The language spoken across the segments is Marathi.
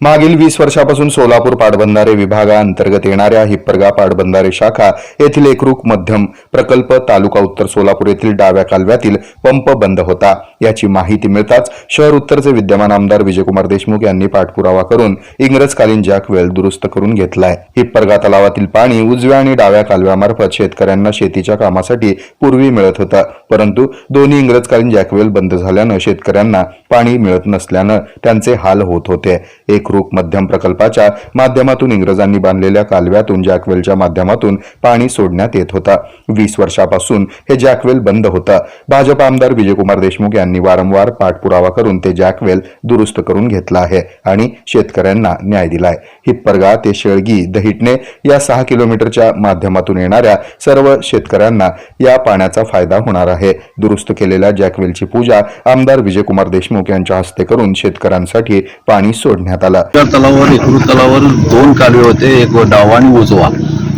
मागील वीस वर्षापासून सोलापूर पाटबंधारे विभागाअंतर्गत येणाऱ्या हिप्परगा पाटबंधारे शाखा येथील एकरूप मध्यम प्रकल्प तालुका उत्तर सोलापूर येथील डाव्या कालव्यातील पंप बंद होता. याची माहिती मिळताच शहर उत्तरचे विद्यमान आमदार विजयकुमार देशमुख यांनी पाठपुरावा करून इंग्रजकालीन जॅक वेल दुरुस्त करून घेतलाय. हिप्परगा तलावातील पाणी उजव्या आणि डाव्या कालव्यामार्फत शेतकऱ्यांना शेतीच्या कामासाठी पूर्वी मिळत होतं. परंतु दोन्ही इंग्रजकालीन जॅकवेल बंद झाल्यानं शेतकऱ्यांना पाणी मिळत नसल्यानं त्यांचे हाल होत होते. एक एकरूप मध्यम प्रकल्पाच्या माध्यमातून इंग्रजांनी बांधलेल्या कालव्यातून जॅकवेलच्या माध्यमातून पाणी सोडण्यात येत होता. वीस वर्षापासून हे जॅकवेल बंद होतं. भाजप आमदार विजयकुमार देशमुख यांनी वारंवार पाठपुरावा करून ते जॅकवेल दुरुस्त करून घेतला आहे आणि शेतकऱ्यांना न्याय दिलाय. हिप्परगा ते शेळगी दहिटणे या सहा किलोमीटरच्या माध्यमातून येणाऱ्या सर्व शेतकऱ्यांना या पाण्याचा फायदा होणार आहे. दुरुस्त केलेल्या जॅकवेलची पूजा आमदार विजयकुमार देशमुख यांच्या हस्ते करून शेतकऱ्यांसाठी पाणी सोडण्यात आलं झाला त्या तलावावर एकरूप तलावावर दोन कालवे होते. एक डावा आणि उजवा.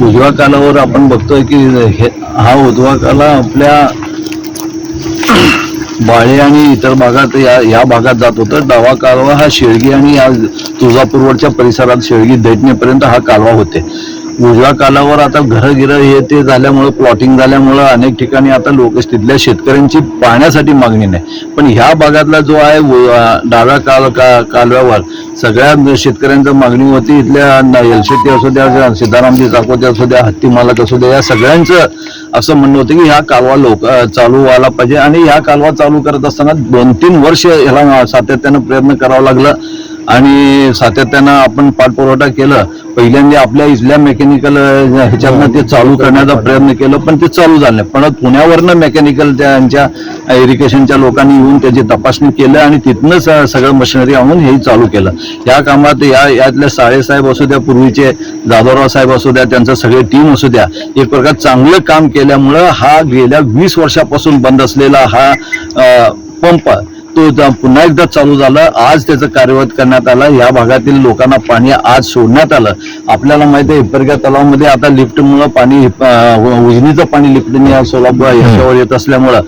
उजव्या कालावर आपण बघतोय की हे हा उजवा काला आपल्या बाळे आणि इतर भागात या या भागात जात होतं. डावा कालवा हा शेळगी आणि या तुळजापूरवरच्या परिसरात शेळगी दैटणेपर्यंत हा कालवा होते. उजव्या कालावर आता घरं गिरं हे ते झाल्यामुळं प्लॉटिंग झाल्यामुळं अनेक ठिकाणी आता लोक तिथल्या शेतकऱ्यांची पाण्यासाठी मागणी नाही. पण ह्या भागातला जो आहे डाव्या काल का कालव्यावर सगळ्या शेतकऱ्यांची मागणी होती. इथल्या न- असू द्या सिद्धारामजी चाकोते असू द्या हत्ती मालक असू द्या या सगळ्यांचं असं म्हणणं होतं की ह्या कालवा लोक चालू व्हायला पाहिजे. आणि ह्या कालवा चालू करत असताना दोन तीन वर्ष ह्याला सातत्यानं प्रयत्न करावं लागला. आणि सातत्यानं आपण पाठपुरवठा केलं. पहिल्यांदा आपल्या इथल्या मेकॅनिकल ह्याच्यातनं ते चालू करण्याचा प्रयत्न केला पण ते चालू झालं नाही. पण पुण्यावरनं मेकॅनिकल त्यांच्या इरिगेशनच्या लोकांनी येऊन त्याची तपासणी केलं आणि तिथनंच सगळं मशिनरी आणून हे चालू केलं. या कामात या यातल्या साळेसाहेब असू द्या पूर्वीचे जाधवराव साहेब असू द्या त्यांचं सगळे टीम असू द्या एक प्रकार चांगलं काम केल्यामुळं हा गेल्या वीस वर्षापासून बंद असलेला हा पंप तो पुन्हा एकदा चालू झाला. आज त्याचं कार्यवाही करण्यात आलं. या भागातील लोकांना पाणी आज सोडण्यात आलं. आपल्याला माहिती आहे हिपरग्या तलावामध्ये आता लिफ्टमुळं पाणी उजनीचं पाणी लिफ्टने सोलापूर याच्यावर येत असल्यामुळं.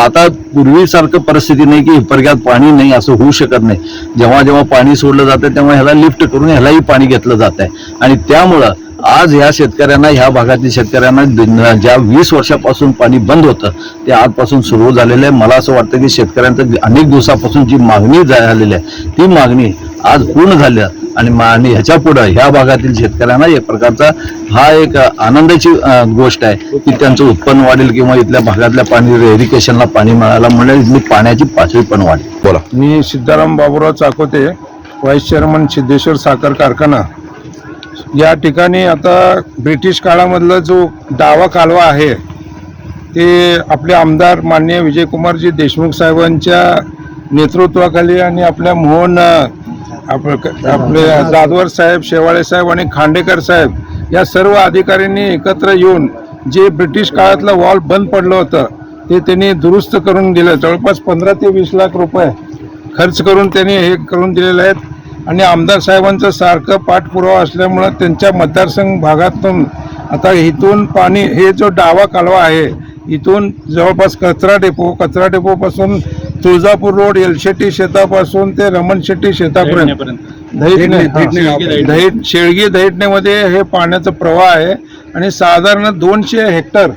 आता पूर्वीसारखं परिस्थिती नाही की हिपरग्यात पाणी नाही असं होऊ शकत नाही. जेव्हा जेव्हा पाणी सोडलं जातं तेव्हा ह्याला लिफ्ट करून ह्यालाही पाणी घेतलं जात आहे आणि त्यामुळं आज ह्या शेतकऱ्यांना ह्या भागातील शेतकऱ्यांना ज्या वीस वर्षापासून पाणी बंद होतं ते आजपासून सुरू झालेलं आहे. मला असं वाटतं की शेतकऱ्यांचं अनेक दिवसापासून जी मागणी झालेली आहे ती मागणी आज पूर्ण झाली आणि मा- आणि ह्याच्या पुढं ह्या भागातील शेतकऱ्यांना एक प्रकारचा हा एक आनंदाची गोष्ट आहे की त्यांचं उत्पन्न वाढेल किंवा इथल्या भागातल्या पाणी इरिगेशनला पाणी मिळायला म्हणून इथली पाण्याची पातळी पण वाढेल. बोला. मी सिद्धाराम बाबूराव चाकोते व्हाईस चेअरमन सिद्धेश्वर साखर कारखाना. या ठिकाणी आता ब्रिटिश काळामधला जो डावा कालवा आहे ते आपले आमदार माननीय विजयकुमारजी देशमुख साहेबांच्या नेतृत्वाखाली आणि आपल्या मोहन आप- आपले जाधवर साहेब शेवाळे साहेब आणि खांडेकर साहेब या सर्व अधिकाऱ्यांनी एकत्र येऊन जे ब्रिटिश काळातलं वॉल बंद पडलं होतं ते त्यांनी दुरुस्त करून दिलं. जवळपास पंधरा ते वीस लाख रुपये खर्च करून त्यांनी हे करून दिलेले आहेत. आणि आमदार साहेबांचं सारखं पाठपुरावा असल्यामुळं त्यांच्या मतदारसंघ भागातून आता इथून पाणी हे जो डावा कालवा आहे इथून जवळपास कचरा डेपो कचरा डेपोपासून तुळजापूर रोड एलशेट्टी शेतापासून ते रमण शेट्टी शेतापर्यंत. दहिटणे दहिट शेळगी दहिटणेमध्ये हे पाण्याचा प्रवाह आहे आणि साधारण दोनशे हेक्टर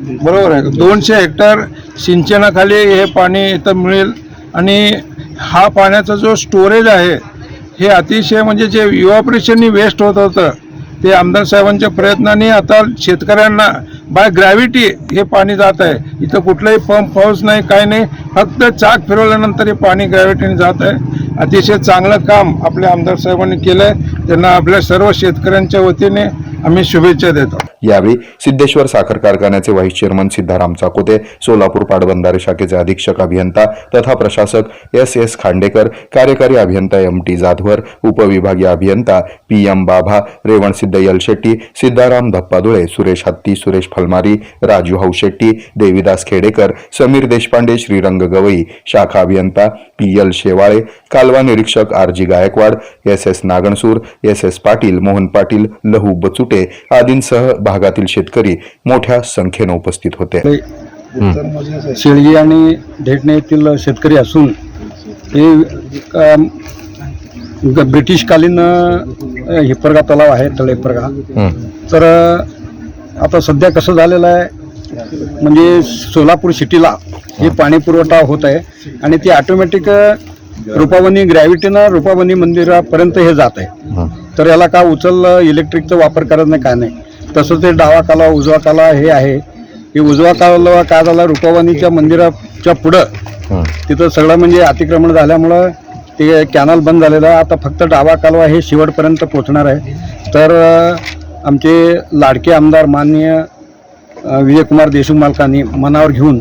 बरोबर आहे दोनशे हेक्टर सिंचनाखाली हे पाणी इथं मिळेल आणि हा पाण्याचा जो स्टोरेज आहे हे अतिशय म्हणजे जे इव्हॉपरेशननी वेस्ट होत होतं ते आमदार साहेबांच्या प्रयत्नाने आता शेतकऱ्यांना बाय ग्रॅव्हिटी हे पाणी जात आहे. इथं कुठलाही पंप पाऊस नाही काही नाही फक्त चाक फिरवल्यानंतर हे पाणी ग्रॅव्हिटीने जात आहे. अतिशय चांगलं काम आपल्या आमदार साहेबांनी केलं आहे त्यांना आपल्या सर्व शेतकऱ्यांच्या वतीने आम्ही शुभेच्छा देतो. यावेळी सिद्धेश्वर साखर कारखान्याचे व्हाईस चेअरमन सिद्धाराम चाकोते सोलापूर पाटबंधारे शाखेचे अधीक्षक अभियंता तथा प्रशासक एस एस खांडेकर कार्यकारी अभियंता एम टी जाधवर उपविभागीय अभियंता पी एम बाभा रेवणसिद्ध यलशेट्टी सिद्धाराम धप्पाधुळे सुरेश हत्ती सुरेश फलमारी राजू हौशेट्टी देविदास खेडेकर समीर देशपांडे श्रीरंग गवई शाखा अभियंता पी एल शेवाळे कालवा निरीक्षक R G Gaikwad S S Nagansur S S Patil Mohan Patil Lahu Bachute आदींसह भागातील शेतकरी मोठ्या संख्येनं उपस्थित होते. शेळगी आणि ढेटणे येथील शेतकरी असून हे ब्रिटिशकालीन अ, हिप्परगा तलाव आहे तळे हिप्परगा तर आता सध्या कसं झालेलं आहे म्हणजे सोलापूर सिटीला हे पाणी पुरवठा होत आहे आणि ती ऑटोमॅटिक रुपावणी ग्रॅव्हिटीनं रुपावणी मंदिरापर्यंत हे जात आहे. तर याला का उचल इलेक्ट्रिकचा वापर करत नाही काय नाही. तसं ते डावा कालवा उजवा कालवा हे आहे. हे उजवा कालवा काय झाला? रुपावणीच्या मंदिराच्या पुढं. तिथं सगळं म्हणजे अतिक्रमण झाल्यामुळं ते कॅनल बंद झालेलं आहे. आता फक्त डावा कालवा हे शेवटपर्यंत पोहोचणार आहे. तर आमचे लाडके आमदार माननीय विजयकुमार देशमुख मालकांनी मनावर घेऊन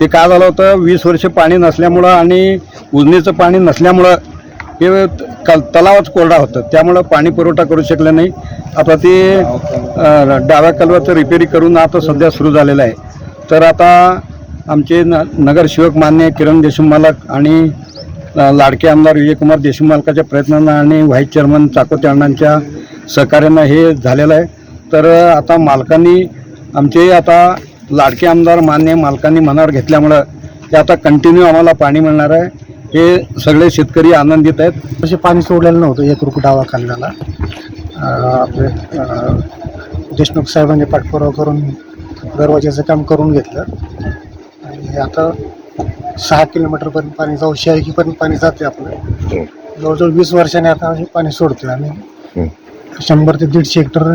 ते काय झालं होतं? वीस वर्ष पाणी नसल्यामुळं आणि उजनीचं पाणी नसल्यामुळं हे काल तलावच कोरडा होतं. त्यामुळं पाणी पुरवठा करू शकले नाही. आता ते डाव्या कलवाचं रिपेरी करून आता सध्या सुरू झालेलं आहे. तर आता आमचे न नगरसेवक मान्य किरण देशमालक मालक आणि लाडके आमदार विजयकुमार देशमालकाच्या मालकाच्या प्रयत्नांना आणि व्हाईस चेअरमन चाकोते अण्णांच्या सहकार्यानं हे झालेलं आहे. तर आता मालकांनी आमचे आता लाडके आमदार मान्य मालकांनी मनावर घेतल्यामुळं ते आता कंटिन्यू आम्हाला पाणी मिळणार आहे. हे सगळे शेतकरी आनंदित आहेत. तसे पाणी सोडलेलं नव्हतं एक रुपये डावा कालव्याला अं, आपले देशमुख साहेबांनी पाठपुरावा करून दरवाजाचं काम करून घेतलं. आणि आता सहा किलोमीटरपर्यंत पाणी जाऊ शहरीपर्यंत पाणी जाते आपलं. जवळजवळ वीस वर्षाने आता हे पाणी सोडतोय आणि शंभर ते दीडशे हेक्टर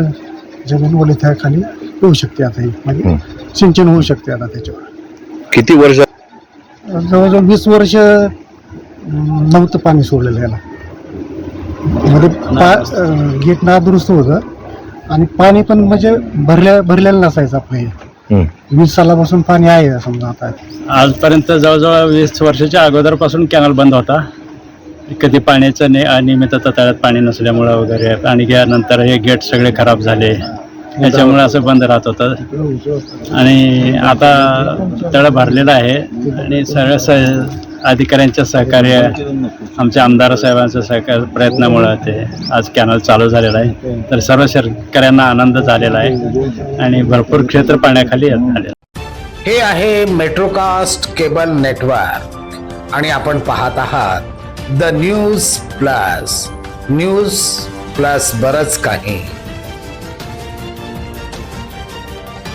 जमीन आहे खाली येऊ शकते आता ही. म्हणजे सिंचन होऊ शकते आता त्याच्यावर. किती वर्ष? जवळजवळ वीस वर्ष नव्हतं पाणी सोडलेलं याला. मध्ये पा- गेट नादुरुस्त होतं. आणि पाणी पण म्हणजे भरल्या भरलेलं नसायचं आपलं हे. वीस सालापासून पाणी आहे समजा आता. आजपर्यंत जवळजवळ वीस वर्षाच्या अगोदरपासून कॅनल बंद होता. कधी पाण्याचं ने अनियमितता तळ्यात पाणी नसल्यामुळं वगैरे. आणि नंतर हे गेट सगळे खराब झाले. त्याच्यामुळे असं बंद राहत होतं. आणि आता तळ भरलेलं आहे. आणि सगळ्या स अधिकाऱ्यांच्या सहकार्य आमच्या आमदार साहेबांचं सहकार्य प्रयत्नामुळं ते आज कॅनल चालू झालेलं आहे. तर सर्व शेतकऱ्यांना आनंद झालेला आहे आणि भरपूर क्षेत्र पाण्याखाली आलेलं आहे. हे आहे मेट्रोकास्ट केबल नेटवर्क आणि आपण पाहत आहात the news plus news plus बरच काही.